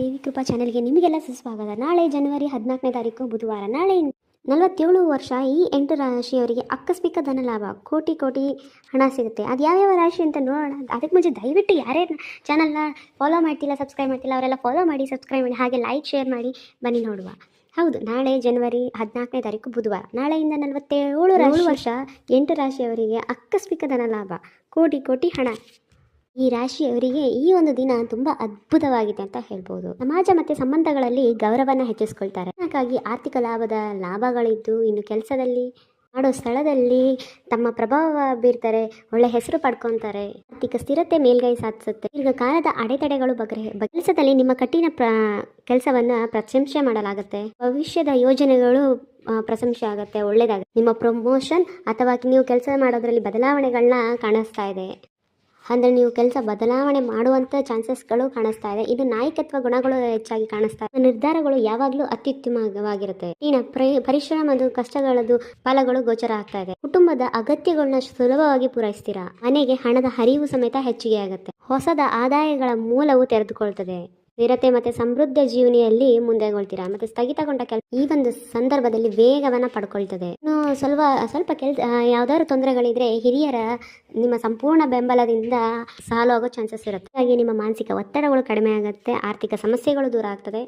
ದೇವಿ ಕೃಪಾ ಚಾನೆಲ್ಗೆ ನಿಮಗೆಲ್ಲ ಸುಸ್ವಾಗತ. ನಾಳೆ ಜನವರಿ ಹದಿನಾಲ್ಕನೇ ತಾರೀಕು ಬುಧವಾರ. ನಾಳೆ ನಲವತ್ತೇಳು ವರ್ಷ ಈ ಎಂಟು ರಾಶಿಯವರಿಗೆ ಆಕಸ್ಮಿಕ ಧನ ಲಾಭ. ಕೋಟಿ ಕೋಟಿ ಹಣ ಸಿಗುತ್ತೆ. ಅದು ಯಾವ್ಯಾವ ರಾಶಿ ಅಂತ ನೋಡೋಣ. ಅದಕ್ಕೆ ಮುಂಚೆ ದಯವಿಟ್ಟು ಯಾರೇ ಚಾನಲ್ನ ಫಾಲೋ ಮಾಡ್ತಿಲ್ಲ ಸಬ್ಸ್ಕ್ರೈಬ್ ಮಾಡ್ತಿಲ್ಲ ಅವರೆಲ್ಲ ಫಾಲೋ ಮಾಡಿ ಸಬ್ಸ್ಕ್ರೈಬ್ ಮಾಡಿ ಹಾಗೆ ಲೈಕ್ ಶೇರ್ ಮಾಡಿ ಬನ್ನಿ ನೋಡುವ. ಹೌದು ನಾಳೆ ಜನವರಿ ಹದಿನಾಲ್ಕನೇ ತಾರೀಕು ಬುಧವಾರ. ನಾಳೆಯಿಂದ ನಲವತ್ತೇಳು ರಾಶಿ ವರ್ಷ. ಎಂಟು ರಾಶಿಯವರಿಗೆ ಆಕಸ್ಮಿಕ ಧನ ಲಾಭ. ಕೋಟಿ ಕೋಟಿ ಹಣ. ಈ ರಾಶಿಯವರಿಗೆ ಈ ಒಂದು ದಿನ ತುಂಬಾ ಅದ್ಭುತವಾಗಿದೆ ಅಂತ ಹೇಳ್ಬೋದು. ಸಮಾಜ ಮತ್ತೆ ಸಂಬಂಧಗಳಲ್ಲಿ ಗೌರವನ ಹೆಚ್ಚಿಸ್ಕೊಳ್ತಾರೆ. ಹಾಗಾಗಿ ಆರ್ಥಿಕ ಲಾಭದ ಲಾಭಗಳಿದ್ದು ಇನ್ನು ಕೆಲಸದಲ್ಲಿ, ಮಾಡೋ ಸ್ಥಳದಲ್ಲಿ ತಮ್ಮ ಪ್ರಭಾವ ಬೀರ್ತಾರೆ, ಒಳ್ಳೆ ಹೆಸರು ಪಡ್ಕೊತಾರೆ, ಆರ್ಥಿಕ ಸ್ಥಿರತೆ ಮೇಲ್ಗೈ ಸಾಧಿಸುತ್ತೆ. ದೀರ್ಘಕಾಲದ ಅಡೆತಡೆಗಳು ಬಗ್ಗೆ ಕೆಲಸದಲ್ಲಿ ನಿಮ್ಮ ಕಠಿಣ ಪ್ರ ಕೆಲಸವನ್ನ ಪ್ರಶಂಸೆ ಮಾಡಲಾಗುತ್ತೆ. ಭವಿಷ್ಯದ ಯೋಜನೆಗಳು ಪ್ರಶಂಸೆ ಆಗುತ್ತೆ, ಒಳ್ಳೇದಾಗುತ್ತೆ. ನಿಮ್ಮ ಪ್ರಮೋಷನ್ ಅಥವಾ ನೀವು ಕೆಲಸ ಮಾಡೋದ್ರಲ್ಲಿ ಬದಲಾವಣೆಗಳನ್ನ ಕಾಣಿಸ್ತಾ ಇದೆ. ಅಂದರೆ ನೀವು ಕೆಲಸ ಬದಲಾವಣೆ ಮಾಡುವಂಥ ಚಾನ್ಸಸ್ಗಳು ಕಾಣಿಸ್ತಾ ಇದೆ. ಇದು ನಾಯಕತ್ವ ಗುಣಗಳು ಹೆಚ್ಚಾಗಿ ಕಾಣಿಸ್ತಾ ಇದೆ. ನಿರ್ಧಾರಗಳು ಯಾವಾಗಲೂ ಅತ್ಯುತ್ತಮವಾಗಿರುತ್ತೆ. ಇನ್ನು ಪ್ರ- ಪರಿಶ್ರಮದ ಕಷ್ಟಗಳದ್ದು ಫಲಗಳು ಗೋಚರ ಆಗ್ತಾ ಇದೆ. ಕುಟುಂಬದ ಅಗತ್ಯಗಳನ್ನ ಸುಲಭವಾಗಿ ಪೂರೈಸ್ತೀರಾ? ಮನೆಗೆ ಹಣದ ಹರಿವು ಸಮೇತ ಹೆಚ್ಚಿಗೆ ಆಗುತ್ತೆ. ಹೊಸದ ಆದಾಯಗಳ ಮೂಲವು ತೆರೆದುಕೊಳ್ತದೆ. ಸ್ಥಿರತೆ ಮತ್ತೆ ಸಮೃದ್ಧ ಜೀವನಿಯಲ್ಲಿ ಮುಂದೆಗೊಳ್ತೀರಾ? ಮತ್ತೆ ಸ್ಥಗಿತಗೊಂಡ ಕೆಲ ಈ ಒಂದು ಸಂದರ್ಭದಲ್ಲಿ ವೇಗವನ್ನ ಪಡ್ಕೊಳ್ತದೆ. ಸ್ವಲ್ಪ ಸ್ವಲ್ಪ ಕೆಲ್ ಯಾವ್ದಾದ್ರು ತೊಂದರೆಗಳಿದ್ರೆ ಹಿರಿಯರ ನಿಮ್ಮ ಸಂಪೂರ್ಣ ಬೆಂಬಲದಿಂದ ಸಾಲು ಆಗೋ ಚಾನ್ಸಸ್ ಇರುತ್ತೆ. ಹಾಗೆ ನಿಮ್ಮ ಮಾನಸಿಕ ಒತ್ತಡಗಳು ಕಡಿಮೆ ಆಗುತ್ತೆ, ಆರ್ಥಿಕ ಸಮಸ್ಯೆಗಳು ದೂರ ಆಗ್ತದೆ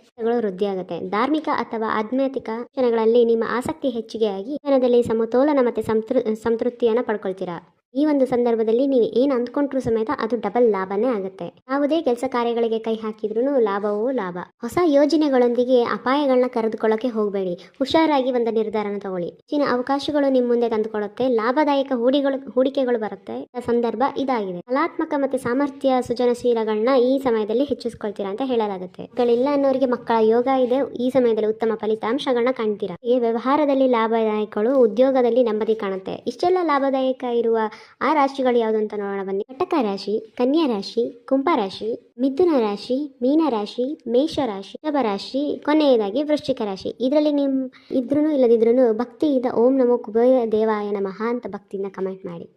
ವೃದ್ಧಿ ಆಗುತ್ತೆ. ಧಾರ್ಮಿಕ ಅಥವಾ ಆಧ್ಯಾತ್ಮಿಕ ಕ್ಷಣಗಳಲ್ಲಿ ನಿಮ್ಮ ಆಸಕ್ತಿ ಹೆಚ್ಚಿಗೆ ಆಗಿ ಜೀವನದಲ್ಲಿ ಸಮತೋಲನ ಮತ್ತೆ ಸಂತೃ ಸಂತೃಪ್ತಿಯನ್ನ ಪಡ್ಕೊಳ್ತೀರಾ? ಈ ಒಂದು ಸಂದರ್ಭದಲ್ಲಿ ನೀವು ಏನು ಅಂದ್ಕೊಂಡ್ರು ಸಮೇತ ಅದು ಡಬಲ್ ಲಾಭನೇ ಆಗುತ್ತೆ. ಯಾವುದೇ ಕೆಲಸ ಕಾರ್ಯಗಳಿಗೆ ಕೈ ಹಾಕಿದ್ರು ಲಾಭವೂ ಲಾಭ. ಹೊಸ ಯೋಜನೆಗಳೊಂದಿಗೆ ಅಪಾಯಗಳನ್ನ ಕರೆದುಕೊಳ್ಳಕ್ಕೆ ಹೋಗಬೇಡಿ. ಹುಷಾರಾಗಿ ಒಂದು ನಿರ್ಧಾರನ ತಗೊಳ್ಳಿ. ಹೆಚ್ಚಿನ ಅವಕಾಶಗಳು ನಿಮ್ಮ ಮುಂದೆ ತಂದುಕೊಡುತ್ತೆ. ಲಾಭದಾಯಕ ಹೂಡಿಗಳು, ಹೂಡಿಕೆಗಳು ಬರುತ್ತೆ. ಸಂದರ್ಭ ಇದಾಗಿದೆ. ಕಲಾತ್ಮಕ ಮತ್ತೆ ಸಾಮರ್ಥ್ಯ ಸೃಜನಶೀಲಗಳನ್ನ ಈ ಸಮಯದಲ್ಲಿ ಹೆಚ್ಚಿಸ್ಕೊಳ್ತೀರಾ ಅಂತ ಹೇಳಲಾಗುತ್ತೆ. ಮಕ್ಕಳಿಲ್ಲ ಅನ್ನೋರಿಗೆ ಮಕ್ಕಳ ಯೋಗ ಇದೆ. ಈ ಸಮಯದಲ್ಲಿ ಉತ್ತಮ ಫಲಿತಾಂಶಗಳನ್ನ ಕಾಣ್ತೀರಾ? ಈ ವ್ಯವಹಾರದಲ್ಲಿ ಲಾಭದಾಯಕಗಳು ಉದ್ಯೋಗದಲ್ಲಿ ನೆಮ್ಮದಿ ಕಾಣುತ್ತೆ. ಇಷ್ಟೆಲ್ಲ ಲಾಭದಾಯಕ ಇರುವ ಆ ರಾಶಿಗಳು ಯಾವುದು ಅಂತ ನೋಡೋಣ. ಬನ್ನಿ. ಕಟಕ ರಾಶಿ, ಕನ್ಯಾ ರಾಶಿ, ಕುಂಭ ರಾಶಿ, ಮಿಥುನ ರಾಶಿ, ಮೀನ ರಾಶಿ, ಮೇಷ ರಾಶಿ ಶುಭ ರಾಶಿ, ಕೊನೆಯದಾಗಿ ವೃಶ್ಚಿಕ ರಾಶಿ. ಇದರಲ್ಲಿ ನಿಮ್ ಇದ್ರೂ ಇಲ್ಲದಿದ್ರೂ ಭಕ್ತಿಯಿಂದ ಓಂ ನಮೋ ಕುಬೇರ ದೇವಾಯ ನಮಃ ಅಂತ ಭಕ್ತಿಯಿಂದ ಕಮೆಂಟ್ ಮಾಡಿ.